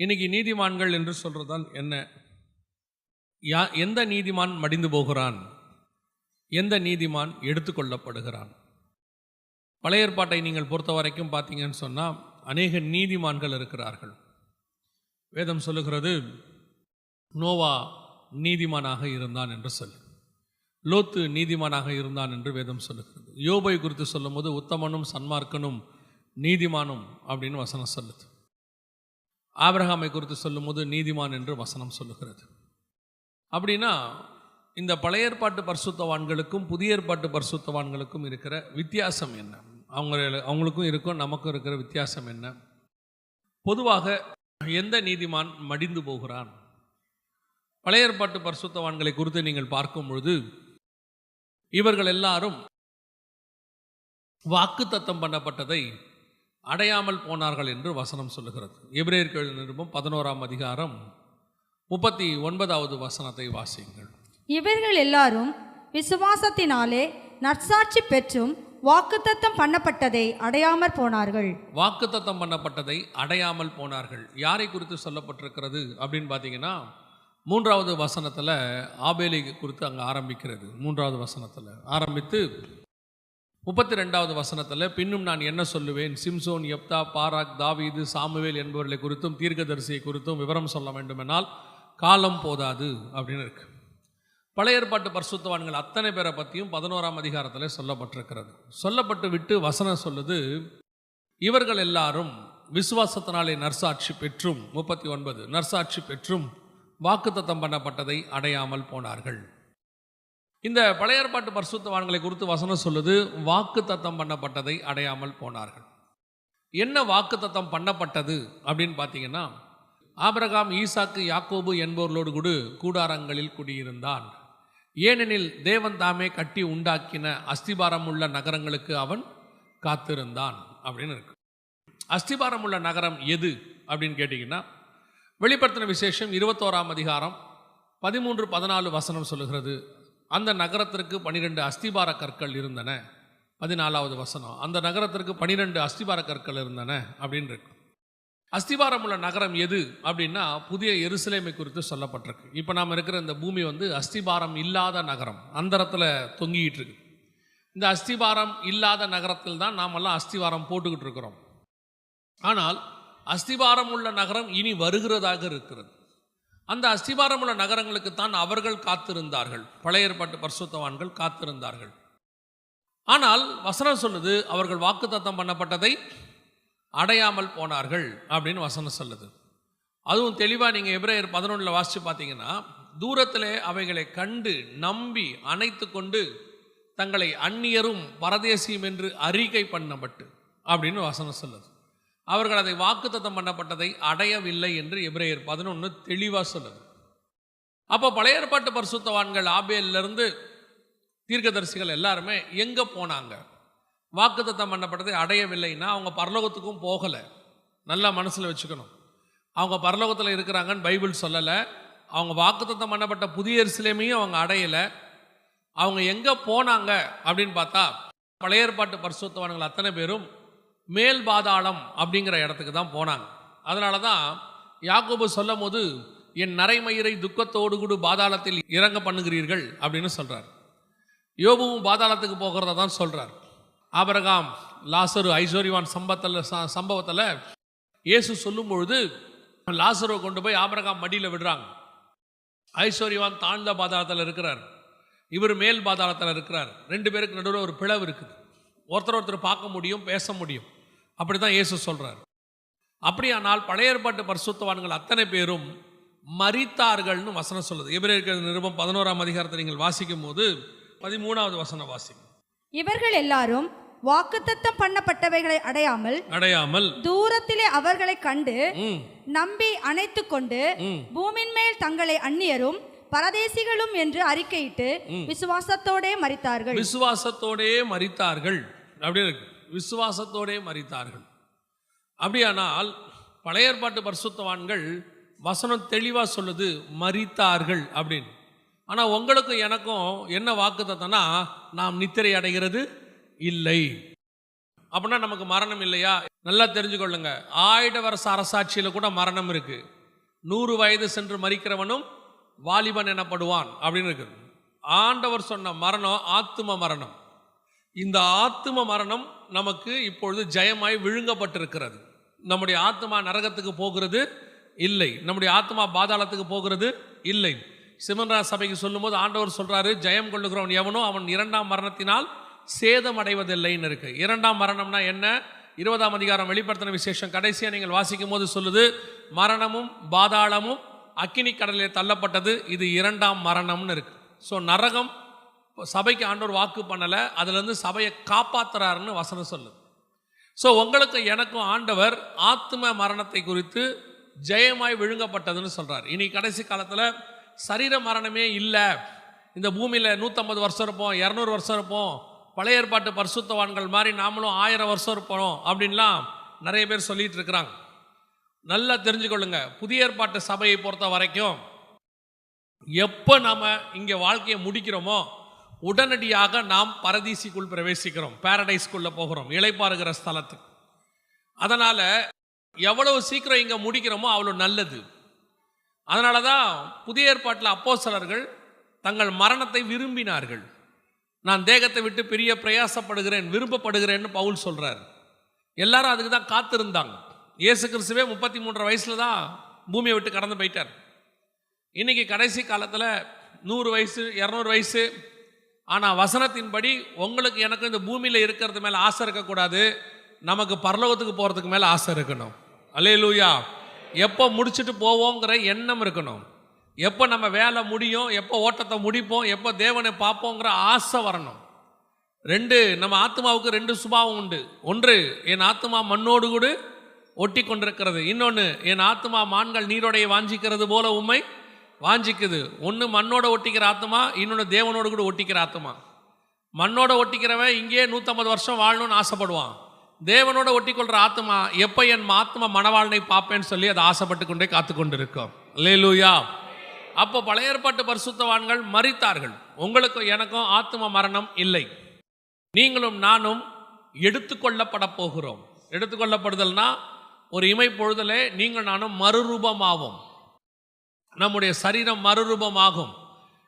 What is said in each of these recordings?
இன்னைக்கு நீதிமான்கள் என்று சொல்றதால் என்ன? யா எந்த நீதிமான் மடிந்து போகிறான்? எந்த நீதிமான் எடுத்துக்கொள்ளப்படுகிறான்? பழைய ஏற்பாட்டை நீங்கள் பொறுத்த வரைக்கும் பார்த்தீங்கன்னு சொன்னால் அநேக நீதிமான்கள் இருக்கிறார்கள். வேதம் சொல்லுகிறது நோவா நீதிமானாக இருந்தான் என்று சொல்லு லோத்து நீதிமானாக இருந்தான் என்று வேதம் சொல்லுகிறது. யோபை குறித்து சொல்லும்போது உத்தமனும் சன்மார்க்கனும் நீதிமானும் அப்படின்னு வசனம் சொல்லுது. ஆபிரகாமை குறித்து சொல்லும்போது நீதிமான் என்று வசனம் சொல்லுகிறது. அப்படின்னா இந்த பழைய ஏற்பாட்டு பரிசுத்தவான்களுக்கும் புதிய ஏற்பாட்டு பரிசுத்தவான்களுக்கும் இருக்கிற வித்தியாசம் என்ன? அவங்க அவங்களுக்கும் இருக்கும் நமக்கும் இருக்கிற வித்தியாசம் என்ன? பொதுவாக எந்த நீதிமான் மடிந்து போகிறான்? பழைய ஏற்பாட்டு பரிசுத்தவான்களை குறித்து நீங்கள் பார்க்கும் பொழுது இவர்கள் எல்லாரும் வாக்குத்தத்தம் பண்ணப்பட்டதை அடையாமல் போனார்கள் என்று வசனம் சொல்லுகிறது. எபிரேயர்கள் நிருபம் பதினோராம் அதிகாரம் முப்பத்தி ஒன்பதாவது வசனத்தை வாசியுங்கள். இவர்கள் எல்லாரும் விசுவாசத்தினாலே நற்சாட்சி பெற்றும் வாக்குத்தத்தம் பண்ணப்பட்டதை அடையாமற் போனார்கள். வாக்குத்தத்தம் பண்ணப்பட்டதை அடையாமல் போனார்கள். யாரை குறித்து சொல்லப்பட்டிருக்கிறது அப்படின்னு பார்த்தீங்கன்னா மூன்றாவது வசனத்தில் ஆபேலை குறித்து அங்கே ஆரம்பிக்கிறது. மூன்றாவது வசனத்தில் ஆரம்பித்து முப்பத்தி ரெண்டாவது வசனத்தில் பின்னும் நான் என்ன சொல்லுவேன்? சிம்சோன் எப்தா பாராக் தாவீது சாமுவேல் என்பவர்களை குறித்தும் தீர்க்கதரிசியை குறித்தும் விவரம் சொல்ல வேண்டுமென்றால் காலம் போதாது அப்படின்னு இருக்கு. பழைய ஏற்பாட்டு பரிசுத்தவான்கள் அத்தனை பேரை பற்றியும் பதினோராம் அதிகாரத்தில் சொல்லப்பட்டிருக்கிறது. சொல்லப்பட்டு விட்டு வசனம் சொல்லுது இவர்கள் எல்லாரும் விசுவாசத்தினாலே நர்சாட்சி பெற்றும் முப்பத்தி ஒன்பது நர்சாட்சி பெற்றும் வாக்குத்தத்தம் பண்ணப்பட்டதை அடையாமல் போனார்கள். இந்த பழைய ஏற்பாட்டு பரிசுத்தவான்களை குறித்து வசனம் சொல்லுது வாக்குத்தத்தம் பண்ணப்பட்டதை அடையாமல் போனார்கள். என்ன வாக்குத்தத்தம் பண்ணப்பட்டது அப்படின்னு பார்த்தீங்கன்னா ஆபிரகாம் ஈசாக்கு யாக்கோபு என்பவர்களோடு கூட கூடாரங்களில் குடியிருந்தான். ஏனெனில் தேவன் தாமே கட்டி உண்டாக்கின அஸ்திபாரம் உள்ள நகரங்களுக்கு அவன் காத்திருந்தான் அப்படின்னு இருக்கு. அஸ்திபாரம் உள்ள நகரம் எது அப்படின்னு கேட்டிங்கன்னா வெளிப்படுத்தின விசேஷம் இருபத்தோராம் அதிகாரம் பதிமூன்று பதினாலு வசனம் சொல்லுகிறது. அந்த நகரத்திற்கு பனிரெண்டு அஸ்திபார கற்கள் இருந்தன. பதினாலாவது வசனம். அந்த நகரத்திற்கு பனிரெண்டு அஸ்திபார கற்கள் இருந்தன அப்படின்னு இருக்கு. அஸ்திபாரம் உள்ள நகரம் எது அப்படின்னா புதிய எருசலேமை குறித்து சொல்லப்பட்டிருக்கு. இப்போ நாம் இருக்கிற இந்த பூமி வந்து அஸ்திபாரம் இல்லாத நகரம். அந்தரத்தில் தொங்கிக்கிட்டு இருக்கு. இந்த அஸ்திபாரம் இல்லாத நகரத்தில் தான் நாமெல்லாம் அஸ்திவாரம் போட்டுக்கிட்டு இருக்கிறோம். ஆனால் அஸ்திபாரம் உள்ள நகரம் இனி வருகிறதாக இருக்கிறது. அந்த அஸ்திபாரம் உள்ள நகரங்களுக்கு தான் அவர்கள் காத்திருந்தார்கள். பழைய ஏற்பாட்டு பரிசுத்தவான்கள் காத்திருந்தார்கள். ஆனால் வசனம் சொல்லுது அவர்கள் வாக்குத்தத்தம் பண்ணப்பட்டதை அடையாமல் போனார்கள் அப்படின்னு வசனம் சொல்லுது. அதுவும் தெளிவாக நீங்கள் எப்ரேயர் பதினொன்றில் வாசித்து பார்த்தீங்கன்னா தூரத்திலே அவைகளை கண்டு நம்பி அணைத்து கொண்டு தங்களை அந்நியரும் பரதேசியும் என்று அறிக்கை பண்ணப்பட்டு அப்படின்னு வசனம் சொல்லுது. அவர்கள் அதை வாக்குத்தத்தம் பண்ணப்பட்டதை அடையவில்லை என்று எப்ரேயர் பதினொன்று தெளிவாக சொல்லுது. அப்போ பழைய ஏற்பாட்டு பரிசுத்தவான்கள் ஆபேலிருந்து தீர்க்கதரிசிகள் எல்லாருமே எங்கே போனாங்க? வாக்குத்தத்தம் பண்ணப்பட்டதை அடையவில்லைன்னா அவங்க பரலோகத்துக்கும் போகலை. நல்லா மனசில் வச்சுக்கணும். அவங்க பரலோகத்தில் இருக்கிறாங்கன்னு பைபிள் சொல்லலை. அவங்க வாக்குத்தத்தம் பண்ணப்பட்ட புதிய எருசலேமையும் அவங்க அடையலை. அவங்க எங்கே போனாங்க அப்படின்னு பார்த்தா பழைய ஏற்பாட்டு பரிசுத்தவான்கள் அத்தனை பேரும் மேல் பாதாளம் அப்படிங்கிற இடத்துக்கு தான் போனாங்க. அதனால தான் யாக்கோபு சொல்லும் போது என் நரைமயிரை துக்கத்தோடு கூட பாதாளத்தில் இறங்க பண்ணுகிறீர்கள் அப்படின்னு சொல்கிறார் யோபுவும் பாதாளத்துக்கு போகிறத தான் சொல்கிறார் ஆபரகாம் லாசரு ஐஸ்வர்யவான் சம்பத்தில் ச- சம்பவத்தில் இயேசு சொல்லும் பொழுது லாசருவை கொண்டு போய் ஆபரகாம் மடியில் விடுறாங்க. ஐஸ்வர்யவான் தாழ்ந்த பாதாளத்தில் இருக்கிறார். இவர் மேல் பாதாளத்தில் இருக்கிறார். ரெண்டு பேருக்கு நடுவில் ஒரு பிளவு இருக்குது. ஒருத்தர் ஒருத்தர் பார்க்க முடியும் பேச முடியும். அப்படி தான் இயேசு சொல்கிறார் அப்படியானால் பழைய ஏற்பாட்டு பரிசுத்தவான்கள் அத்தனை பேரும் மரித்தார்கள்னு வசனம் சொல்லுது. எபிரேயர்கள் நிருபம் பதினோராம் அதிகாரத்தை நீங்கள் வாசிக்கும் போது பதிமூணாவது வசனம் வாசிக்கும் இவர்கள் எல்லாரும் வாக்குத்தத்தம் பண்ணப்பட்டவைகளை அடையாமல் அடையாமல் தூரத்திலே அவர்களை கண்டு நம்பி அணைத்து கொண்டு. பூமியின் மேல் தங்களை அந்நியரும் பரதேசிகளும் என்று அறிக்கையிட்டு விசுவாசத்தோடே மரித்தார்கள். விசுவாசத்தோடே மரித்தார்கள். அப்படி இருக்கு. விசுவாசத்தோடே மறித்தார்கள் அப்படியானால் பழைய ஏற்பாட்டு பரிசுத்தவான்கள் வசனம் தெளிவாக சொல்லுது மறித்தார்கள் அப்படின்னு. ஆனால் உங்களுக்கும் எனக்கும் என்ன வாக்குத்தத்தனா நாம் நித்திரை அடைகிறது இல்லை. அப்படின்னா நமக்கு மரணம் இல்லையா? நல்லா தெரிஞ்சுக்கொள்ளுங்க. ஆயிட வருஷ அரசாட்சியில் கூட மரணம் இருக்கு. நூறு வயது சென்று மறிக்கிறவனும் வாலிபன் எனப்படுவான் அப்படின்னு இருக்குது ஆண்டவர் சொன்ன மரணம் ஆத்தும மரணம். இந்த ஆத்தும மரணம் நமக்கு இப்பொழுது ஜெயமாய் விழுங்கப்பட்டிருக்கிறது. நம்முடைய ஆத்மா நரகத்துக்கு போகிறது இல்லை. நம்முடைய ஆத்மா பாதாளத்துக்கு போகிறது இல்லை. சிமன்ரா சபைக்கு சொல்லும்போது ஆண்டவர் சொல்கிறாரு ஜெயம் கொள்ளுகிறவன் எவனோ அவன் இரண்டாம் மரணத்தினால் சேதம் அடைவதில்லைன்னு இருக்கு. இரண்டாம் மரணம்னா என்ன? இருபதாம் அதிகாரம் வெளிப்படுத்தின விசேஷம். கடைசியாக நீங்கள் வாசிக்கும் போது சொல்லுது மரணமும் பாதாளமும் அக்கினி கடலில் தள்ளப்பட்டது. இது இரண்டாம் மரணம்னு இருக்கு. ஸோ நரகம் சபைக்கு ஆண்டவர் வாக்கு பண்ணலை அதுலேருந்து சபையை காப்பாத்துறாருன்னு வசனம் சொல்லுது. ஸோ உங்களுக்கும் எனக்கும் ஆண்டவர் ஆத்ம மரணத்தை குறித்து ஜெயமாய் விழுங்கப்பட்டதுன்னு சொல்கிறார் இனி கடைசி காலத்தில் சரீர மரணமே இல்லை. இந்த பூமியில் நூற்றம்பது வருஷம் இருப்போம் இரநூறு வருஷம் இருப்போம் பழைய ஏற்பாட்டு பரிசுத்தவான்கள் மாதிரி நாமளும் ஆயிரம் வருஷம் இருப்போம் அப்படின்லாம் நிறைய பேர் சொல்லிகிட்டு இருக்கிறாங்க. நல்லா தெரிஞ்சுக்கொள்ளுங்க புதிய ஏற்பாட்டு சபையை பொறுத்த வரைக்கும் எப்போ நாம் இங்கே வாழ்க்கையை முடிக்கிறோமோ உடனடியாக நாம் பரதீசிக்குள் பிரவேசிக்கிறோம் பேரடைஸ்குள்ளே போகிறோம் இளைப்பாறுகிற ஸ்தலத்துக்கு. அதனால் எவ்வளவு சீக்கிரம் இங்கே முடிக்கிறோமோ அவ்வளோ நல்லது. அதனால தான் புதிய ஏற்பாட்டில் அப்போஸ்தலர்கள் தங்கள் மரணத்தை விரும்பினார்கள். நான் தேகத்தை விட்டு பெரிய பிரயாசப்படுகிறேன் விரும்பப்படுகிறேன்னு பவுல் சொல்கிறார் எல்லாரும் அதுக்கு தான் காத்திருந்தாங்க. இயேசு கிறிஸ்துவே முப்பத்தி மூன்றரை வயசுல தான் பூமியை விட்டு கடந்து போயிட்டார். இன்னைக்கு கடைசி காலத்தில் நூறு வயசு இரநூறு வயசு ஆனால் வசனத்தின்படி உங்களுக்கு எனக்கு இந்த பூமியில் இருக்கிறது மேலே ஆசை இருக்கக்கூடாது. நமக்கு பரலோகத்துக்கு போகிறதுக்கு மேலே ஆசை இருக்கணும். அல்லேலூயா. எப்போ முடிச்சுட்டு போவோங்கிற எண்ணம் இருக்கணும். எப்போ நம்ம வேலை முடியும் எப்போ ஓட்டத்தை முடிப்போம் எப்போ தேவனை பார்ப்போங்கிற ஆசை வரணும். ரெண்டு நம்ம ஆத்மாவுக்கு ரெண்டு சுபாவம் உண்டு. ஒன்று என் ஆத்மா மண்ணோடு கூட ஒட்டி கொண்டிருக்கிறது இன்னொன்று என் ஆத்மா மான்கள் நீரோடைய வாஞ்சிக்கிறது போல உண்மை வாஞ்சிக்குது. ஒன்று மண்ணோட ஒட்டிக்கிற ஆத்மா இன்னொன்று தேவனோடு கூட ஒட்டிக்கிற ஆத்மா மண்ணோட ஒட்டிக்கிறவன் இங்கே நூற்றம்பது வருஷம் வாழணும்னு ஆசைப்படுவான். தேவனோட ஒட்டிக்கொள்கிற ஆத்மா எப்போ என் ஆத்மா மணவாளனை பார்ப்பேன்னு சொல்லி அதை ஆசைப்பட்டு கொண்டே காத்து கொண்டு இருக்கோம் லேலூயா அப்போ பழைய ஏற்பாட்டு பரிசுத்தவான்கள் மறித்தார்கள் உங்களுக்கும் எனக்கும் ஆத்ம மரணம் இல்லை. நீங்களும் நானும் எடுத்துக்கொள்ளப்பட போகிறோம். எடுத்துக்கொள்ளப்படுதல்னா ஒரு இமை பொழுதலே நீங்கள் நானும் மறுரூபமாவோம். நம்முடைய சரீரம் மறுரூபமாகும்.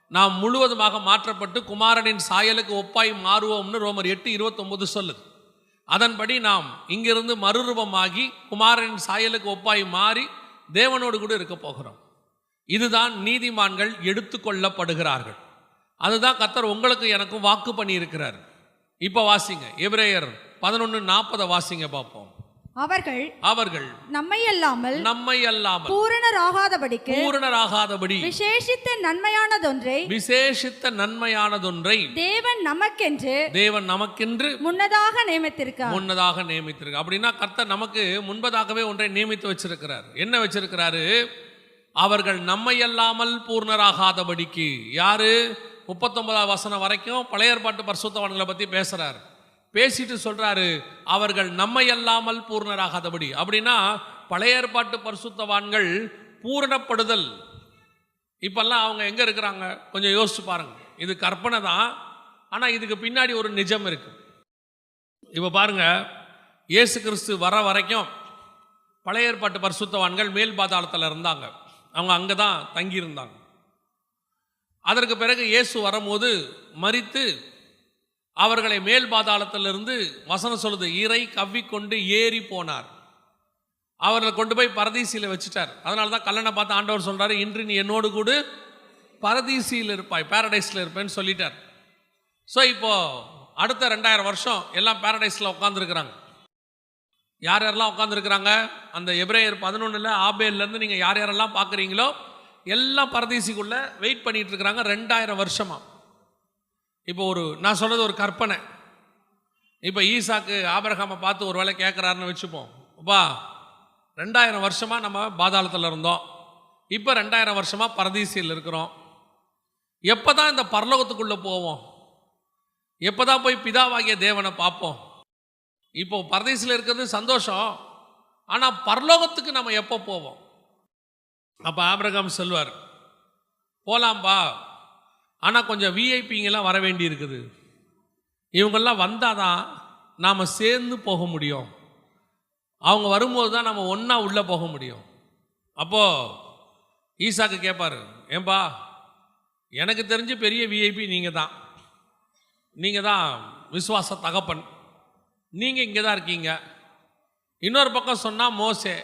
நாம் முழுவதுமாக மாற்றப்பட்டு குமாரனின் சாயலுக்கு ஒப்பாய் மாறுவோம்னு ரோமர் எட்டு இருபத்தொன்பது சொல்லுது. அதன்படி நாம் இங்கிருந்து மறுரூபமாகி குமாரனின் சாயலுக்கு ஒப்பாய் மாறி தேவனோடு கூட இருக்க போகிறோம். இதுதான் நீதிமான்கள் எடுத்துக்கொள்ளப்படுகிறார்கள் அதுதான் கத்தர் உங்களுக்கு எனக்கும் வாக்கு பண்ணியிருக்கிறார். இப்போ வாசிங்க எபிரேயர் பதினொன்று நாற்பதை வாசிங்க பார்ப்போம். அவர்கள் அவர்கள் நம்மை அல்லாமல் நம்மை அல்லாமல் பூரணராகாதபடிக்கு பூரணராகாதபடி விசேஷித்த நன்மையானதொன்றை விசேஷித்த நன்மையானதொன்றை தேவன் நமக்கென்று தேவன் நமக்கென்று முன்னதாக நியமித்திருக்கார். முன்னதாக நியமித்திருக்கு அப்படின்னா கர்த்தர் நமக்கு முன்பதாகவே ஒன்றை நியமித்து வச்சிருக்கிறார். என்ன வச்சிருக்கிறாரு? அவர்கள் நம்மை அல்லாமல் பூர்ணராகாதபடிக்கு. யாரு? முப்பத்தொன்பதாம் வசனம் வரைக்கும் பழைய ஏற்பாட்டு பரிசுத்தவான்களை பத்தி பேசுறார். பேசிட்டு சொல்றாரு அவர்கள் நம்மை அல்லாமல் பூர்ணராகாதபடி. அப்படின்னா பழைய ஏற்பாட்டு பரிசுத்தவான்கள் பூரணப்படுதல். இப்பெல்லாம் அவங்க எங்க இருக்கிறாங்க? கொஞ்சம் யோசிச்சு பாருங்க. இது கற்பனை தான். ஆனால் இதுக்கு பின்னாடி ஒரு நிஜம் இருக்கு. இப்போ பாருங்க இயேசு கிறிஸ்து வர வரைக்கும் பழைய ஏற்பாட்டு பரிசுத்தவான்கள் மேல் பாதாளத்தில் இருந்தாங்க. அவங்க அங்கே தான் தங்கியிருந்தாங்க. அதற்கு பிறகு இயேசு வரும்போது மறித்து அவர்களை மேல் பாதாளத்திலிருந்து வசனம் சொல்லுது இறை கவ்விக்கொண்டு ஏறி போனார். அவர்களை கொண்டு போய் பரதீசியில் வச்சுட்டார். அதனால தான் கல்லணை பார்த்து ஆண்டவர் சொல்கிறார் இன்று நீ என்னோடு கூட பரதீசியில் இருப்பாய் பேரடைஸில் இருப்பேன்னு சொல்லிட்டார். ஸோ இப்போது அடுத்த ரெண்டாயிரம் வருஷம் எல்லாம் பேரடைஸில் உட்காந்துருக்குறாங்க யார் யாரெல்லாம் உட்காந்துருக்குறாங்க அந்த எப்ரேயர் பதினொன்றில் ஆபேல்லேருந்து நீங்கள் யார் யாரெல்லாம் பார்க்குறீங்களோ எல்லாம் பரதீசிக்குள்ளே வெயிட் பண்ணிகிட்டு இருக்கிறாங்க ரெண்டாயிரம் வருஷமாக இப்போ ஒரு நான் சொல்கிறது ஒரு கற்பனை. இப்போ ஈசாக்கு ஆபரகாமை பார்த்து ஒரு வேளை கேட்குறாருன்னு வச்சுப்போம். அப்பா ரெண்டாயிரம் வருஷமாக நம்ம பாதாளத்தில் இருந்தோம். இப்போ ரெண்டாயிரம் வருஷமாக பரதீசியில் இருக்கிறோம். எப்போ தான் இந்த பரலோகத்துக்குள்ளே போவோம்? எப்போ தான் போய் பிதாவாகிய தேவனை பார்ப்போம்? இப்போ பரதேசில் இருக்கிறது சந்தோஷம். ஆனால் பரலோகத்துக்கு நம்ம எப்போ போவோம்? அப்போ ஆபிரகாம் சொல்வார் போலாம்பா ஆனால் கொஞ்சம் விஐபிங்கெல்லாம் வர வேண்டி இருக்குது இவங்கெல்லாம் வந்தால் தான் நாம் சேர்ந்து போக முடியும். அவங்க வரும்போது தான் நம்ம ஒன்றா உள்ளே போக முடியும். அப்போது ஈசாக்கு கேட்பாரு ஏன்பா எனக்கு தெரிஞ்சு பெரிய விஐபி நீங்கள் தான் நீங்கள் தான் விஸ்வாச தகப்பன். நீங்கள் இங்கே தான் இருக்கீங்க. இன்னொரு பக்கம் சொன்னால் மோசே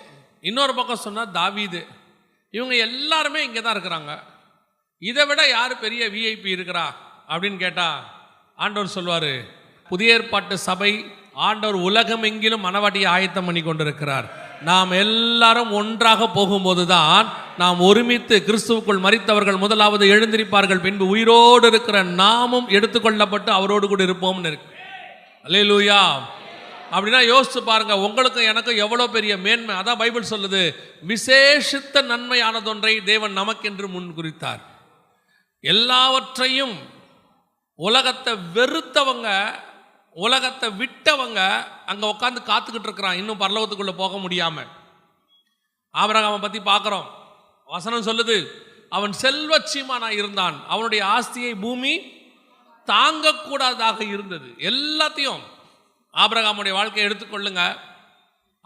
இன்னொரு பக்கம் சொன்னால் தாவீது. இவங்க எல்லாருமே இங்கே தான் இருக்கிறாங்க. இதை விட யார் பெரிய விஐபி இருக்கிறா? அப்படின்னு கேட்டால் ஆண்டவர் சொல்வார் புதிய ஏற்பாட்டு சபை ஆண்டவர் உலகம் எங்கிலும் மனவாட்டியை ஆயத்தம் பண்ணி கொண்டிருக்கிறார். நாம் எல்லாரும் ஒன்றாக போகும்போது தான் நாம் ஒருமித்து கிறிஸ்துவுக்குள் மறித்தவர்கள் முதலாவது எழுந்திருப்பார்கள். பின்பு உயிரோடு இருக்கிற நாமும் எடுத்துக்கொள்ளப்பட்டு அவரோடு கூட இருப்போம்னு இருக்கு. அல்லேலூயா. அப்படின்னா யோசிச்சு பாருங்க உங்களுக்கும் எனக்கும் எவ்வளோ பெரிய மேன்மை. அதான் பைபிள் சொல்லுது விசேஷித்த நன்மையானதொன்றை தேவன் நமக்கென்று முன் குறித்தார். எல்லாவற்றையும் உலகத்தை வெறுத்தவங்க உலகத்தை விட்டவங்க அங்கே உட்காந்து காத்துக்கிட்டு இருக்கிறான். இன்னும் பரலோகத்துக்குள்ளே போக முடியாமல் ஆபரகாமை பற்றி பார்க்குறோம் வசனம் சொல்லுது அவன் செல்வச்சீமானா இருந்தான். அவனுடைய ஆஸ்தியை பூமி தாங்கக்கூடாததாக இருந்தது. எல்லாத்தையும் ஆபரகாமுடைய வாழ்க்கையை எடுத்துக்கொள்ளுங்க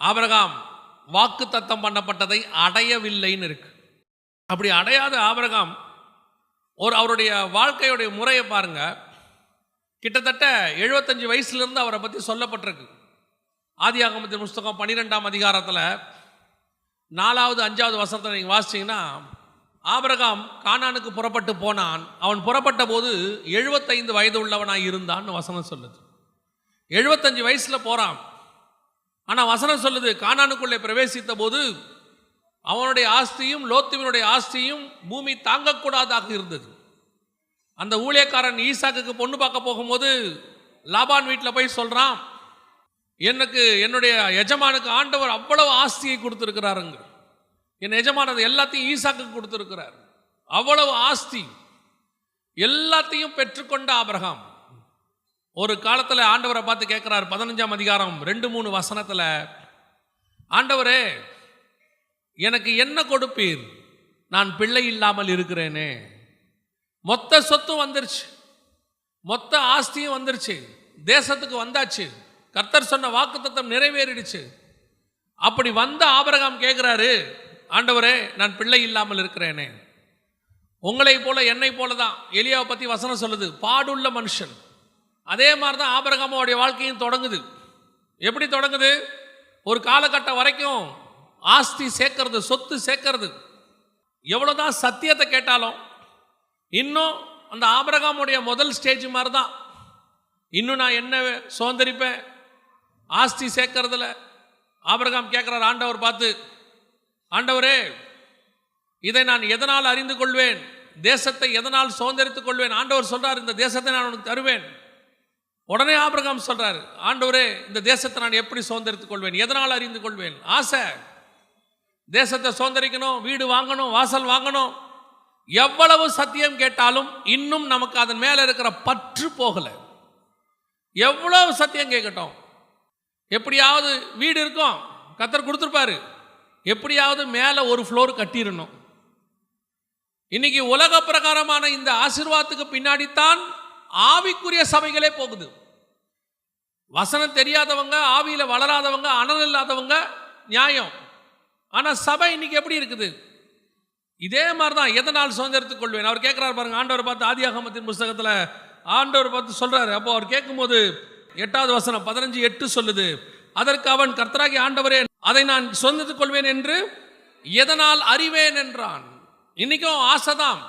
ஆபரகாம் வாக்கு தத்தம் பண்ணப்பட்டதை அடையவில்லைன்னு இருக்கு. அப்படி அடையாத ஆபரகாம் ஒரு அவருடைய வாழ்க்கையுடைய முறையை பாருங்க. கிட்டத்தட்ட எழுபத்தஞ்சு வயசுலேருந்து அவரை பற்றி சொல்லப்பட்டிருக்கு. ஆதி ஆகமத்தின் புஸ்தகம் பன்னிரெண்டாம் அதிகாரத்தில் நாலாவது அஞ்சாவது வசனத்தை நீங்கள் வாசிச்சீங்கன்னா ஆபரகாம் கானானுக்கு புறப்பட்டு போனான். அவன் புறப்பட்ட போது எழுபத்தைந்து வயது உள்ளவனாக இருந்தான்னு வசனம் சொல்லுது. எழுபத்தஞ்சு வயசில் போகிறான் ஆனால் வசனம் சொல்லுது கானானுக்குள்ளே பிரவேசித்த போது அவனுடைய ஆஸ்தியும் லோத்துவினுடைய ஆஸ்தியும் பூமி தாங்கக்கூடாதாக இருந்தது. அந்த ஊழியக்காரன் ஈசாக்குக்கு பொண்ணு பார்க்க போகும்போது லாபான் வீட்டில் போய் சொல்கிறான் எனக்கு என்னுடைய எஜமானுக்கு ஆண்டவர் அவ்வளவு ஆஸ்தியை கொடுத்துருக்கிறாருங்க. என் எஜமானது எல்லாத்தையும் ஈசாக்கு கொடுத்துருக்கிறார். அவ்வளவு ஆஸ்தி. எல்லாத்தையும் பெற்றுக்கொண்ட ஆபிரகாம். ஒரு காலத்தில் ஆண்டவரை பார்த்து கேட்குறாரு பதினஞ்சாம் அதிகாரம் ரெண்டு மூணு வசனத்தில் ஆண்டவரே எனக்கு என்ன கொடுப்பீர்? நான் பிள்ளை இல்லாமல் இருக்கிறேனே. மொத்த சொத்தும் வந்துருச்சு. மொத்த ஆஸ்தியும் வந்துருச்சு. தேசத்துக்கு வந்தாச்சு. கர்த்தர் சொன்ன வாக்குத்தத்தம் நிறைவேறிடுச்சு. அப்படி வந்த ஆபரகாம் கேட்குறாரு ஆண்டவரே நான் பிள்ளை இல்லாமல் இருக்கிறேனே. உங்களை போல என்னை போல தான். எலியாவை பற்றி வசனம் சொல்லுது. பாடுள்ள மனுஷன். அதே மாதிரி தான் ஆபரகாமோடைய வாழ்க்கையும் தொடங்குது. எப்படி தொடங்குது? ஒரு காலகட்டம் வரைக்கும் ஆஸ்தி சேர்க்கறது சொத்து சேர்க்கறது. எவ்வளோதான் சத்தியத்தை கேட்டாலும் இன்னும் அந்த ஆபரகாமுடைய முதல் ஸ்டேஜ் மாதிரி தான் இன்னும் நான் என்ன சுதந்திரிப்பேன்? ஆஸ்தி சேர்க்கறதுல ஆபரகாம் கேட்குறார் ஆண்டவர் பார்த்து ஆண்டவரே இதை நான் எதனால் அறிந்து கொள்வேன்? தேசத்தை எதனால் சுதந்திரித்துக் கொள்வேன்? ஆண்டவர் சொல்றார் இந்த தேசத்தை நான் உனக்கு தருவேன். உடனே ஆபிரகாம் சொல்றாரு ஆண்டவரே இந்த தேசத்தை நான் எப்படி சுதந்திரித்துக் கொள்வேன்? எதனால் அறிந்து கொள்வேன்? ஆசை. தேசத்தை சுதந்திரிக்கணும் வீடு வாங்கணும் வாசல் வாங்கணும். எவ்வளவு சத்தியம் கேட்டாலும் இன்னும் நமக்கு அதன் மேலே இருக்கிற பற்று போகலை. எவ்வளவு சத்தியம் கேட்கட்டும். எப்படியாவது வீடு இருக்கும் கத்தர் கொடுத்துருப்பாரு. எப்படியாவது மேலே ஒரு ஃப்ளோர் கட்டிடணும். இன்னைக்கு உலக பிரகாரமான இந்த ஆசீர்வாதத்துக்கு பின்னாடித்தான் ஆவிக்குரிய சபைகளே போகுது. வசனம் தெரியாதவங்க ஆவியில் வளராதவங்க அனல் இல்லாதவங்க நியாயம். ஆனால் சபை இன்னைக்கு எப்படி இருக்குது? இதே மாதிரி தான் எதனால் சுதந்திரத்துக் கொள்வேன்? அவர் கேட்குறாரு பாருங்க ஆண்டவர் பார்த்து ஆதியாகமத்தின் புஸ்தகத்தில் ஆண்டவர் பார்த்து சொல்கிறாரு அப்போ அவர் கேட்கும்போது எட்டாவது வசனம் பதினஞ்சு எட்டு சொல்லுது அதற்கு அவன் கர்த்தராகி ஆண்டவரே அதை நான் சுதந்திரத்துக் கொள்வேன் என்று எதனால் அறிவேன்? என்றான். இன்றைக்கும் ஆசை தான்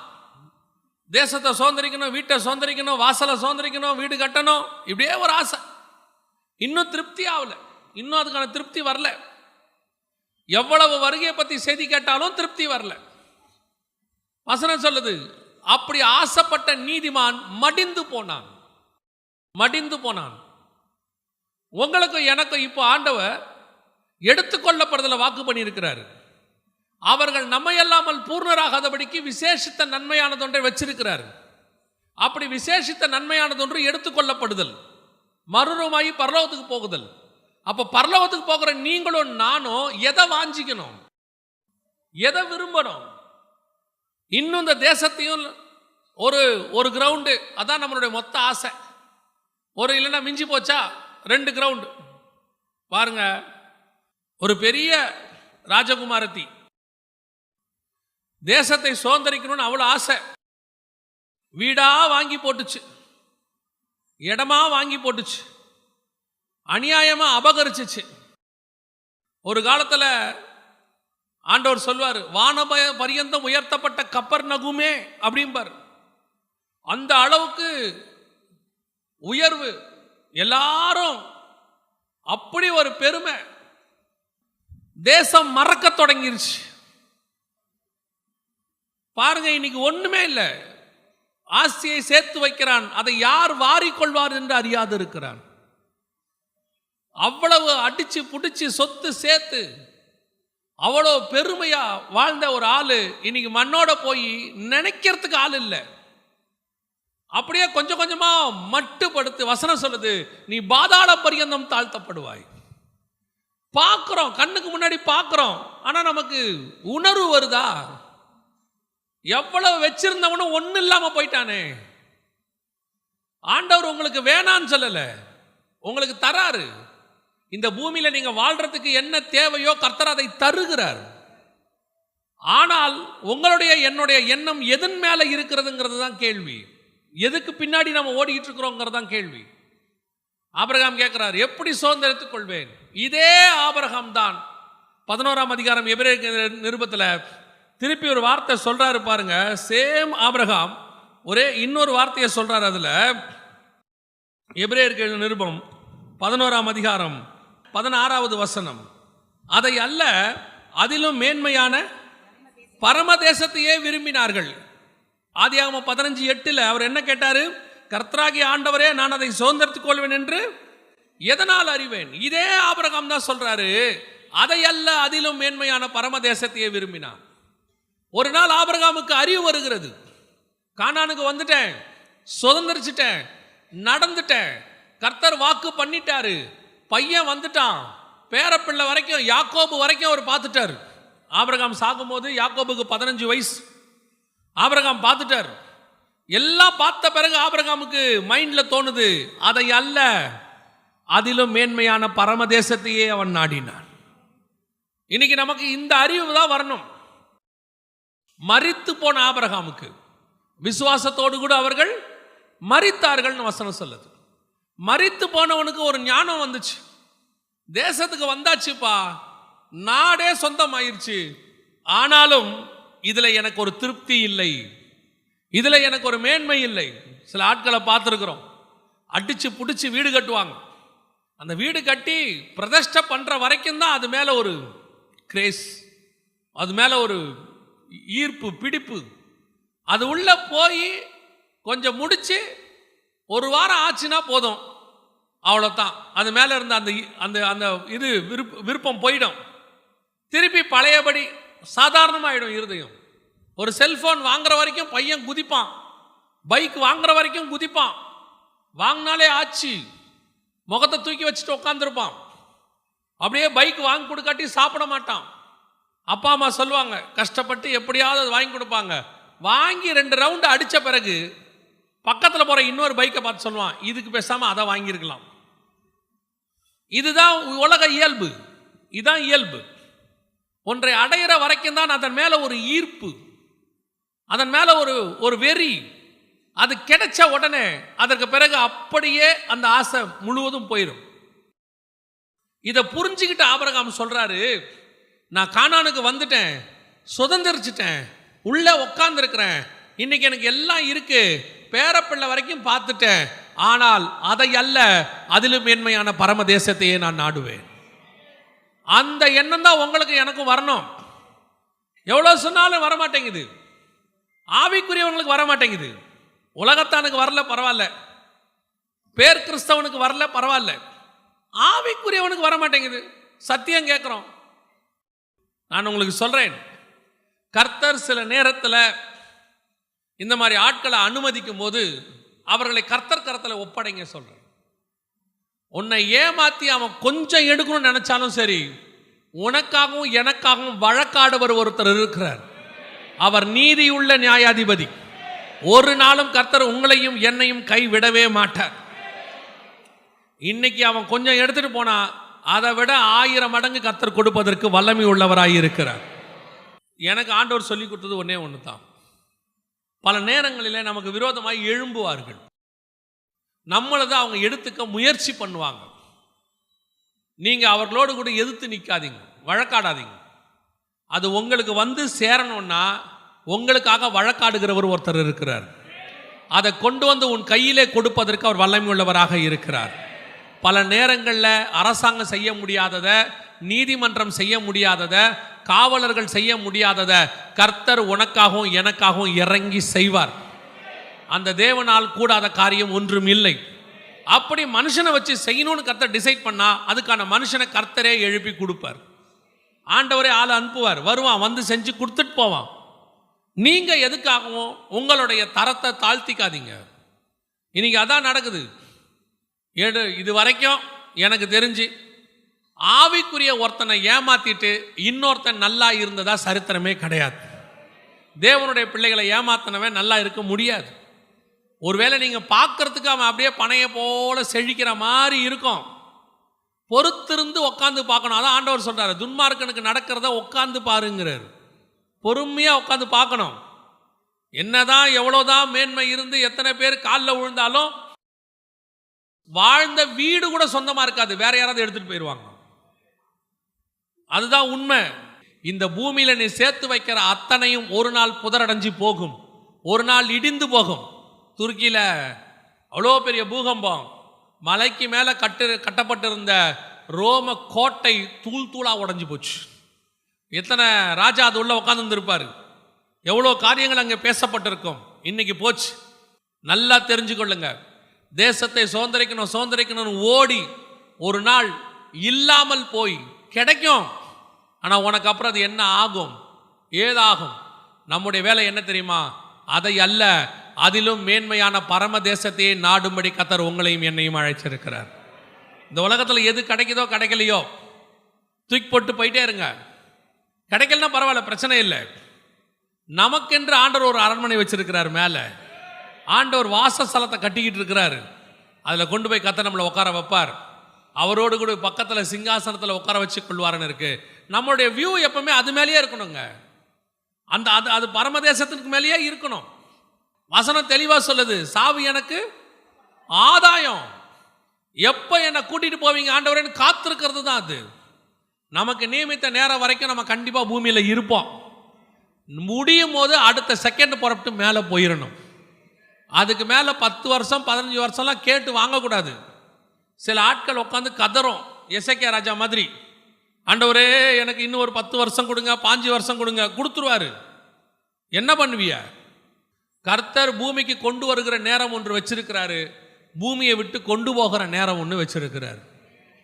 தேசத்தை சுதந்திரிக்கணும் வீட்டை சுதந்திரிக்கணும் வாசலை சுதந்திரிக்கணும் வீடு கட்டணும் இப்படியே ஒரு ஆசை. இன்னும் திருப்தி ஆகல. இன்னும் அதுக்கான திருப்தி வரல. எவ்வளவு வருகையை பற்றி செய்தி கேட்டாலும் திருப்தி வரல. வசனம் சொல்லுது அப்படி ஆசைப்பட்ட நீதிமான் மடிந்து போனான். மடிந்து போனான். உங்களுக்கும் எனக்கும் இப்போ ஆண்டவர் எடுத்துக்கொள்ளப்படுதல வாக்கு பண்ணியிருக்கிறாரு. அவர்கள் நம்மையல்லாமல் பூர்ணராகாதபடிக்கு விசேஷித்த நன்மையானதொன்றை வச்சிருக்கிறார். அப்படி விசேஷித்த நன்மையானதொன்று எடுத்துக்கொள்ளப்படுதல் மறுரூமாயி பரலோகத்துக்கு போகுதல். அப்போ பரலோகத்துக்கு போகிற நீங்களும் நானும் எதை வாஞ்சிக்கணும்? எதை விரும்பணும்? இன்னும் இந்த தேசத்தையும் ஒரு ஒரு கிரவுண்டு அதான் நம்மளுடைய மொத்த ஆசை. ஒரு இல்லைன்னா மிஞ்சி போச்சா? ரெண்டு கிரவுண்டு பாருங்க ஒரு பெரிய ராஜகுமாரத்தி. தேசத்தை சுதந்திரிக்கணும்னு அவ்வளோ ஆசை. வீடாக வாங்கி போட்டுச்சு. இடமா வாங்கி போட்டுச்சு. அநியாயமாக அபகரிச்சிச்சு. ஒரு காலத்தில் ஆண்டவர் சொல்வார் வானபய பரியந்தம் உயர்த்தப்பட்ட கப்பர் நகுமே அப்படிம்பார். அந்த அளவுக்கு உயர்வு எல்லாரும் அப்படி ஒரு பெருமை. தேசம் மறக்க தொடங்கிருச்சு. பாருங்க இன்னைக்கு ஒண்ணுமே இல்லை. ஆஸ்தியை சேர்த்து வைக்கிறான். அதை யார் வாரிக்கொள்வார் என்று அறியாது இருக்கிறான். அவ்வளவு அடிச்சு பிடிச்சி சொத்து சேர்த்து அவ்வளோ பெருமையாக வாழ்ந்த ஒரு ஆள் இன்னைக்கு மண்ணோட போய் நினைக்கிறதுக்கு ஆள் இல்லை. அப்படியே கொஞ்சம் கொஞ்சமாக மட்டுப்படுத்து வசனம் சொல்லுது நீ பாதாள பரியந்தம் தாழ்த்தப்படுவாய். பார்க்குறோம் கண்ணுக்கு முன்னாடி பார்க்குறோம் ஆனால் நமக்கு உணர்வு வருதா? எவ்வளவு வச்சிருந்தவனும் ஒன்றும் இல்லாமல் போயிட்டானே. ஆண்டவர் உங்களுக்கு வேணான்னு சொல்லலை உங்களுக்கு தராரு. இந்த பூமியில் நீங்க வாழ்றதுக்கு என்ன தேவையோ கர்த்தர் அதை தருகிறார். ஆனால் உங்களுடைய என்னுடைய எண்ணம் எதன் மேல இருக்கிறதுங்கிறது தான் கேள்வி. எதுக்கு பின்னாடி நம்ம ஓடிக்கிட்டு இருக்கிறோங்கிறது தான் கேள்வி. ஆபிரகாம் கேட்கிறார் எப்படி சுதந்திரத்துக் கொள்வேன்? இதே ஆபரகாம் தான். பதினோராம் அதிகாரம் எபிரே நிருபத்தில் திருப்பி ஒரு வார்த்தை சொல்றாரு பாருங்க. சேம் ஆபரகாம் ஒரே இன்னொரு வார்த்தையை சொல்றாரு அதுல. எபிரேயர்கள் நிருபம் பதினோராம் அதிகாரம் பதினாறாவது வசனம். அதை அல்ல அதிலும் மேன்மையான பரமதேசத்தையே விரும்பினார்கள். ஆதியாகம பதினஞ்சு எட்டில் அவர் என்ன கேட்டாரு? கர்த்தராகி ஆண்டவரே நான் அதை சுதந்திரத்துக் கொள்வேன் என்று எதனால் அறிவேன்? இதே ஆபரகம் தான் சொல்றாரு. அதை அல்ல அதிலும் மேன்மையான பரமதேசத்தையே விரும்பினான். ஒரு நாள் ஆபிரகாமுக்கு அறிவு வருகிறது. கானானுக்கு வந்துட்டேன் சுதந்திரிச்சிட்டேன் நடந்துட்டேன். கர்த்தர் வாக்கு பண்ணிட்டாரு. பையன் வந்துட்டான். பேரப்பிள்ளை வரைக்கும் யாக்கோபு வரைக்கும் அவர் பார்த்துட்டார். ஆபிரகாம் சாகும்போது யாக்கோபுக்கு பதினஞ்சு வயசு. ஆபிரகாம் பார்த்துட்டார். எல்லாம் பார்த்த பிறகு ஆபிரகாமுக்கு மைண்டில் தோணுது அதை அல்ல அதிலும் மேன்மையான பரமதேசத்தையே அவன் நாடினான். இன்னைக்கு நமக்கு இந்த அறிவு தான் வரணும். மறித்து போன ஆபரகாமுக்கு விசுவாசத்தோடு கூட அவர்கள் மறித்தார்கள்னு வசனம் சொல்லுது. மறித்து போனவனுக்கு ஒரு ஞானம் வந்துச்சு. தேசத்துக்கு வந்தாச்சுப்பா. நாடே சொந்தமாயிருச்சு. ஆனாலும் இதில் எனக்கு ஒரு திருப்தி இல்லை. இதில் எனக்கு ஒரு மேன்மை இல்லை. சில ஆட்களை பார்த்துருக்குறோம். அடிச்சு பிடிச்சி வீடு கட்டுவாங்க. அந்த வீடு கட்டி பிரதிஷ்டை பண்ணுற வரைக்கும் தான் அது மேலே ஒரு கிரேஸ் அது மேலே ஒரு ஈர்ப்பு பிடிப்பு. அது உள்ளே போய் கொஞ்சம் முடித்து ஒரு வாரம் ஆச்சுன்னா போதும். அவ்வளோதான் அது மேலே இருந்த அந்த அந்த அந்த இது விருப்ப விருப்பம் போயிடும். திருப்பி பழையபடி சாதாரணமாகிடும் இருதயம். ஒரு செல்ஃபோன் வாங்குற வரைக்கும் பையன் குதிப்பான். பைக் வாங்குற வரைக்கும் குதிப்பான். வாங்கினாலே ஆச்சு. முகத்தை தூக்கி வச்சுட்டு உட்காந்துருப்பான் அப்படியே பைக் வாங்கி கொடுக்காட்டி சாப்பிட மாட்டான். அப்பா அம்மா சொல்லுவாங்க கஷ்டப்பட்டு எப்படியாவது வாங்கி கொடுப்பாங்க. வாங்கி ரெண்டு ரவுண்டு அடித்த பிறகு பக்கத்தில் போகிற இன்னொரு பைக்கை பார்த்து சொல்லுவான் இதுக்கு பேசாமல் அதை வாங்கியிருக்கலாம். இதுதான் உலக இயல்பு. இதுதான் இயல்பு. ஒன்றை அடையிற வரைக்கும் தான் அதன் மேலே ஒரு ஈர்ப்பு. அதன் மேலே ஒரு ஒரு வெறி. அது கிடைச்ச உடனே அதற்கு பிறகு அப்படியே அந்த ஆசை முழுவதும் போயிடும் இதை புரிஞ்சுக்கிட்டு ஆபரகாம் சொல்கிறாரு நான் காணானுக்கு வந்துட்டேன் சுதந்திரிச்சிட்டேன் உள்ளே உட்காந்துருக்கிறேன் இன்னைக்கு எனக்கு எல்லாம் இருக்கு பேரப்பிள்ளை வரைக்கும் பார்த்துட்டேன். ஆனால் அதை அல்ல அதிலும் மேன்மையான பரம தேசத்தையே நான் நாடுவேன். அந்த எண்ணம் தான் உங்களுக்கு எனக்கும் வரணும். எவ்வளோ சொன்னாலும் வர மாட்டேங்குது ஆவிக்குரியவங்களுக்கு வர மாட்டேங்குது உலகத்தானுக்கு வரல பரவாயில்ல. பேர் கிறிஸ்தவனுக்கு வரல பரவாயில்ல. ஆவிக்குரியவனுக்கு வர மாட்டேங்குது சத்தியம் கேட்குறோம். நான் உங்களுக்கு சொல்கிறேன் கர்த்தர் சில நேரத்தில் இந்த மாதிரி ஆட்களை அனுமதிக்கும் போது அவர்களை கர்த்தர் கரத்தில் ஒப்படைங்க சொல்றேன். உன்னை ஏமாத்தி அவன் கொஞ்சம் எடுக்கணும்னு நினைச்சாலும் சரி உனக்காகவும் எனக்காகவும் வழக்காடுவர் ஒருத்தர் இருக்கிறார். அவர் நீதியுள்ள நியாயாதிபதி. ஒரு நாளும் கர்த்தர் உங்களையும் என்னையும் கைவிடவே மாட்டார். இன்னைக்கு அவன் கொஞ்சம் எடுத்துட்டு போனா அதை விட ஆயிரம் மடங்கு கத்தர் கொடுப்பதற்கு வல்லமை உள்ளவராக இருக்கிறார். எனக்கு ஆண்டவர் சொல்லி கொடுத்தது ஒன்றே ஒன்று தான் பல நேரங்களில் நமக்கு விரோதமாய் எழும்புவார்கள். நம்மளை தான் அவங்க எடுத்துக்க முயற்சி பண்ணுவாங்க. நீங்கள் அவர்களோடு கூட எதிர்த்து நிற்காதீங்க வழக்காடாதீங்க. அது உங்களுக்கு வந்து சேரணும்னா உங்களுக்காக வழக்காடுகிறவர் ஒருத்தர் இருக்கிறார். அதை கொண்டு வந்து உன் கையிலே கொடுப்பதற்கு அவர் வல்லமை உள்ளவராக இருக்கிறார். பல நேரங்களில் அரசாங்கம் செய்ய முடியாததை நீதிமன்றம் செய்ய முடியாததை காவலர்கள் செய்ய முடியாததை கர்த்தர் உனக்காகவும் எனக்காகவும் இறங்கி செய்வார். அந்த தேவனால் கூடாத காரியம் ஒன்றும் இல்லை. அப்படி மனுஷனை வச்சு செய்யணும்னு கர்த்தர் டிசைட் பண்ணா அதுக்கான மனுஷனை கர்த்தரே எழுப்பி கொடுப்பார். ஆண்டவரே ஆளை அனுப்புவார். வருவான் வந்து செஞ்சு கொடுத்துட்டு போவான். நீங்க எதுக்காகவும் உங்களுடைய தரத்தை தாழ்த்திக்காதீங்க. இன்னைக்கு அதான் நடக்குது. எடு இது வரைக்கும் எனக்கு தெரிஞ்சு ஆவிக்குரிய ஒருத்தனை ஏமாத்திட்டு இன்னொருத்தன் நல்லா இருந்ததா சரித்திரமே கிடையாது. தேவனுடைய பிள்ளைகளை ஏமாத்தினவன் நல்லா இருக்க முடியாது. ஒருவேளை நீங்கள் பார்க்கறதுக்கு அவன் அப்படியே பனையை போல செழிக்கிற மாதிரி இருக்கும். பொறுத்திருந்து உட்காந்து பார்க்கணும். அதான் ஆண்டவர் சொல்கிறார் துன்மார்க்கனுக்கு நடக்கிறத உட்காந்து பாருங்கிறார். பொறுமையாக உட்காந்து பார்க்கணும். என்னதான் எவ்வளோதான் மேன்மை இருந்து எத்தனை பேர் காலில் விழுந்தாலும் வாழ்ந்த வீடு கூட சொந்தமாக இருக்காது. வேற யாராவது எடுத்துகிட்டு போயிடுவாங்க அதுதான் உண்மை. இந்த பூமியில் நீ சேர்த்து வைக்கிற அத்தனையும் ஒரு நாள் புதரடைஞ்சு போகும். ஒரு நாள் இடிந்து போகும். துருக்கியில் அவ்வளோ பெரிய பூகம்பம். மலைக்கு மேலே கட்டு கட்டப்பட்டிருந்த ரோம கோட்டை தூள் தூளாக உடைஞ்சு போச்சு. எத்தனை ராஜா அது உள்ளே உட்காந்துருப்பாரு எவ்வளோ காரியங்கள் அங்கே பேசப்பட்டிருக்கும். இன்னைக்கு போச்சு. நல்லா தெரிஞ்சுக்கொள்ளுங்க தேசத்தை சுதந்திரிக்கணும் சுதந்திரிக்கணும்னு ஓடி ஒரு நாள் இல்லாமல் போய் கிடைக்கும். ஆனால் உனக்கு அப்புறம் அது என்ன ஆகும்? ஏதாகும்? நம்முடைய வேலை என்ன தெரியுமா? அதை அல்ல அதிலும் மேன்மையான பரம தேசத்தையே நாடும்படி கத்தர் உங்களையும் என்னையும் அழைச்சிருக்கிறார். இந்த உலகத்தில் எது கிடைக்குதோ கிடைக்கலையோ தூக்கி போட்டு போயிட்டே இருங்க. கிடைக்கலனா பரவாயில்ல பிரச்சனை இல்லை. நமக்கென்று ஆண்டவர் ஒரு அரண்மனை வச்சிருக்கிறார் மேலே. ஆண்டவர் வாசஸ்தலத்தை கட்டிக்கிட்டு இருக்கிறாரு. அதில் கொண்டு போய் கத்தை நம்மளை உட்கார வைப்பார். அவரோடு கூட பக்கத்தில் சிங்காசனத்தில் உட்கார வச்சு கொள்வாருன்னு இருக்குது நம்மளுடைய வியூ எப்பவுமே அது மேலேயே இருக்கணுங்க. அந்த அது அது பரமதேசத்துக்கு மேலேயே இருக்கணும். வசனம் தெளிவாக சொல்லுது சாவு எனக்கு ஆதாயம். எப்போ என்னை கூட்டிட்டு போவீங்க ஆண்டவரேன்னு காத்திருக்கிறது தான் அது. நமக்கு நியமித்த நேரம் வரைக்கும் நம்ம கண்டிப்பாக பூமியில் இருப்போம். முடியும் போது அடுத்த செகண்ட் புறப்பட்டு மேலே போயிடணும் அதுக்கு மேலே பத்து வருஷம் பதினஞ்சு வருஷம்லாம் கேட்டு வாங்கக்கூடாது. சில ஆட்கள் உட்காந்து கதறும். எசக்கே ராஜா மாதிரி. ஆண்டவரே எனக்கு இன்னும் ஒரு பத்து வருஷம் கொடுங்க பாஞ்சு வருஷம் கொடுங்க கொடுத்துருவாரு. என்ன பண்ணுவிய? கர்த்தர் பூமிக்கு கொண்டு வருகிற நேரம் ஒன்று வச்சிருக்கிறாரு. பூமியை விட்டு கொண்டு போகிற நேரம் ஒன்று வச்சிருக்கிறார்.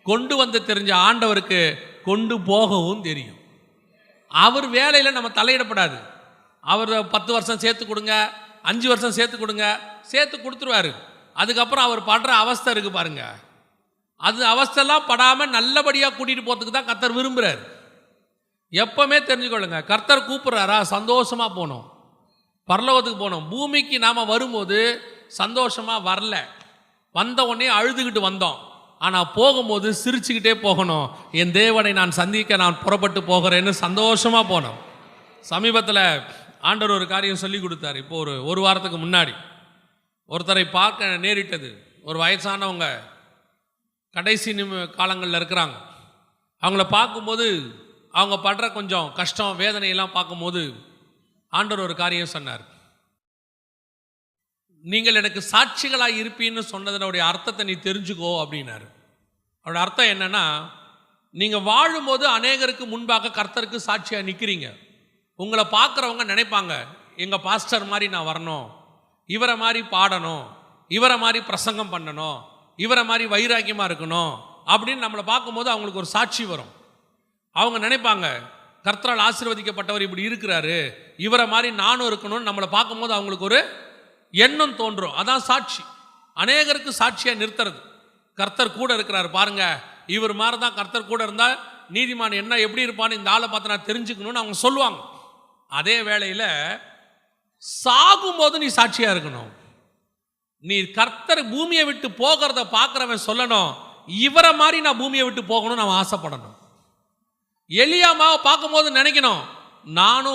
கொண்டு வந்து தெரிஞ்ச ஆண்டவருக்கு கொண்டு போகவும் தெரியும். அவர் வேலையில் நம்ம தலையிடப்படாது. அவர் பத்து வருஷம் சேர்த்து கொடுங்க அஞ்சு வருஷம் சேர்த்து கொடுங்க சேர்த்து கொடுத்துருவாரு. அதுக்கப்புறம் அவர் படுற அவஸ்தை இருக்குது பாருங்கள் அது அவஸ்தெல்லாம் படாமல் நல்லபடியாக கூட்டிகிட்டு போகிறதுக்கு தான் கர்த்தர் விரும்புகிறார் எப்பவுமே தெரிஞ்சுக்கொள்ளுங்க கர்த்தர் கூப்பிட்றாரா? சந்தோஷமாக போனோம். பரலோகத்துக்கு போனோம். பூமிக்கு நாம் வரும்போது சந்தோஷமாக வரல. வந்த உடனே அழுதுகிட்டு வந்தோம். ஆனால் போகும்போது சிரிச்சுக்கிட்டே போகணும். என் தேவனை நான் சந்திக்க நான் புறப்பட்டு போகிறேன்னு சந்தோஷமாக போனோம். சமீபத்தில் ஆண்டவர் ஒரு காரியம் சொல்லி கொடுத்தாரு. இப்போ ஒரு ஒரு வாரத்துக்கு முன்னாடி. ஒருத்தரை பார்க்க நேரிட்டது. ஒரு வயசானவங்க கடைசி நிமி காலங்களில் இருக்கிறாங்க. அவங்கள பார்க்கும்போது அவங்க படுற கொஞ்சம் கஷ்டம் வேதனையெல்லாம் பார்க்கும்போது ஆண்டவர் ஒரு காரியம் சொன்னார். நீங்கள் எனக்கு சாட்சிகளாக இருப்பீன்னு சொன்னதனுடைய அர்த்தத்தை நீ தெரிஞ்சுக்கோ அப்படின்னாரு. அவரோட அர்த்தம் என்னன்னா நீங்கள் வாழும்போது அநேகருக்கு முன்பாக கர்த்தருக்கு சாட்சியாக நிற்கிறீங்க உங்களை பார்க்குறவங்க நினைப்பாங்க எங்கள் பாஸ்டர் மாதிரி நான் வரணும். இவரை மாதிரி பாடணும். இவரை மாதிரி பிரசங்கம் பண்ணணும். இவரை மாதிரி வைராக்கியமாக இருக்கணும் அப்படின்னு நம்மளை பார்க்கும்போது அவங்களுக்கு ஒரு சாட்சி வரும். அவங்க நினைப்பாங்க கர்த்தரால் ஆசீர்வதிக்கப்பட்டவர் இப்படி இருக்கிறாரு. இவரை மாதிரி நானும் இருக்கணும்னு நம்மளை பார்க்கும்போது அவங்களுக்கு ஒரு எண்ணம் தோன்றும். அதான் சாட்சி. அநேகருக்கு சாட்சியாக நிறுத்துறது. கர்த்தர் கூட இருக்கிறாரு பாருங்க. இவர் மாதிரி தான் கர்த்தர் கூட இருந்தால் நீதிமான் என்ன எப்படி இருப்பான்னு இந்த ஆளை பார்த்து நான் தெரிஞ்சுக்கணும்னு அவங்க சொல்லுவாங்க. அதே வேளையில் சாகும்போது நீ சாட்சியாக இருக்கணும். நீ கர்த்தர் பூமியை விட்டு போகிறத பார்க்குறவன் சொல்லணும் இவரை மாதிரி நான் பூமியை விட்டு போகணும்னு நான் ஆசைப்படணும். எளியாமாவை பார்க்கும்போது நினைக்கணும் நானும்